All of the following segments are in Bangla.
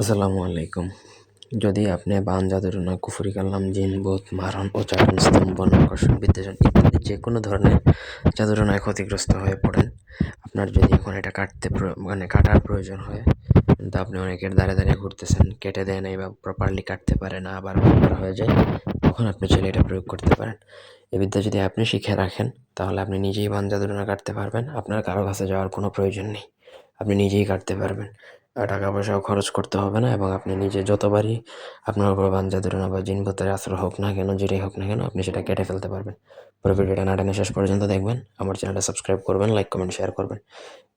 আসসালামু আলাইকুম। যদি আপনি বান জাদুরনা কুফরি কালাম জিন ভূত মারণ উচ্চারণ স্তম্ভন আকর্ষণ বিদ্বেষণ ইত্যাদি যে কোনো ধরনের জাদুরনায় ক্ষতিগ্রস্ত হয়ে পড়েন, আপনার যদি এখন এটা কাটতে মানে কাটার প্রয়োজন হয় কিন্তু আপনি অনেকের দাঁড়ে দাঁড়িয়ে ঘুরতেছেন, কেটে দেয় নাই বা প্রপারলি কাটতে পারে না, আবার হয়ে যায়, তখন আপনি চাইলে এটা প্রয়োগ করতে পারেন। এই বিদ্যা যদি আপনি শিখে রাখেন, তাহলে আপনি নিজেই বান জাদুরনা কাটতে পারবেন, আপনার কারও কাছে যাওয়ার কোনো প্রয়োজন নেই, আপনি নিজেই কাটতে পারবেন। টাকা পয়সাও খরচ করতে হবে না এবং আপনি নিজে যতবারই আপনার উপর বান জাদুরনা বা জিন ভূতের আশ্রয় হোক না কেন, যেটাই হোক না কেন, আপনি সেটা কেটে ফেলতে পারবেন। পুরো ভিডিওটা না টেনে শেষ পর্যন্ত দেখবেন। আমার চ্যানেলটা সাবস্ক্রাইব করবেন, লাইক, কমেন্ট, শেয়ার করবেন।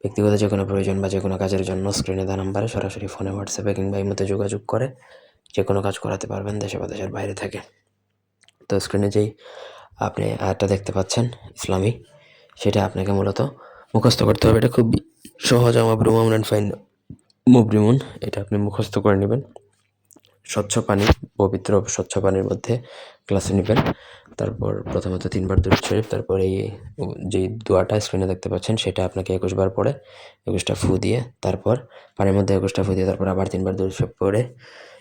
ব্যক্তিগত যে কোনো প্রয়োজন বা যে কোনো কাজের জন্য স্ক্রিনে দেওয়া নাম্বারে সরাসরি ফোনে, হোয়াটসঅ্যাপে কিংবা ইমোতে যোগাযোগ করে যে কোনো কাজ করাতে পারবেন, দেশে বা দেশের বাইরে থেকে। তো স্ক্রিনে যেই আপনি আয়াতটা দেখতে পাচ্ছেন, ইসলামী, সেটা আপনাকে মূলত মুখস্থ করতে হবে। এটা খুব সহজ, আমার ব্রুমাউন অ্যান্ড ফাইন মুবরিমুন এটা আপনি মুখস্থ করে নেবেন। স্বচ্ছ পানি, পবিত্র স্বচ্ছ পানির মধ্যে গ্লাসে নেবেন। তারপর প্রথমত তিনবার দুরুদ শরীফ, তারপর এই যে দোয়াটা স্ক্রিনে দেখতে পাচ্ছেন, সেটা আপনাকে একুশবার পরে একুশটা ফু দিয়ে, তারপর পানির মধ্যে একুশটা ফু দিয়ে, তারপর আবার তিনবার দুরুদ শরীফ পরে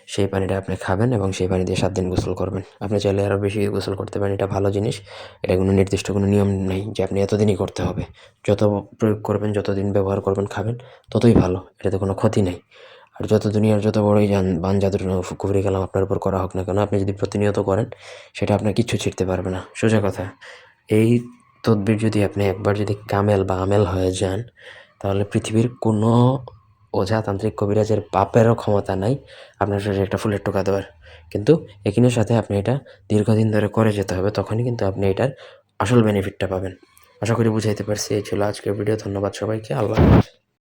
সেই পানিটা আপনি খাবেন এবং সেই পানি দিয়ে সাত দিন গোসল করবেন। আপনি চাইলে আরও বেশি গোসল করতে পারেন, এটা ভালো জিনিস। এটা কোনো নির্দিষ্ট কোনো নিয়ম নেই যে আপনি এতদিনই করতে হবে। যত প্রয়োগ করবেন, যতদিন ব্যবহার করবেন, খাবেন, ততই ভালো, এটাতে কোনো ক্ষতি নেই। আর যত দুনিয়ার যত বড়ই যান বান জাদুর কুবরি কালাম আপনার উপর করা হোক না কেন, আপনি যদি প্রতিনিয়ত করেন, সেটা আপনার কিচ্ছু ছিঁড়তে পারবে না। সোজা কথা, এই তদবির যদি আপনি একবার যদি কামেল বা আমেল হয়ে যান, তাহলে পৃথিবীর কোনো ওঝাতান্ত্রিক কবিরাজের পাপেরও ক্ষমতা নাই, আপনার শরীরে একটা ফুলের টোকা দেওয়ার। কিন্তু একিনের সাথে আপনি এটা দীর্ঘদিন ধরে করে যেতে হবে, তখনই কিন্তু আপনি এটার আসল বেনিফিটটা পাবেন। আশা করি বুঝাইতে পারছি, এই ছিল আজকের ভিডিও ধন্যবাদ সবাইকে, আল্লাহ হাফেজ।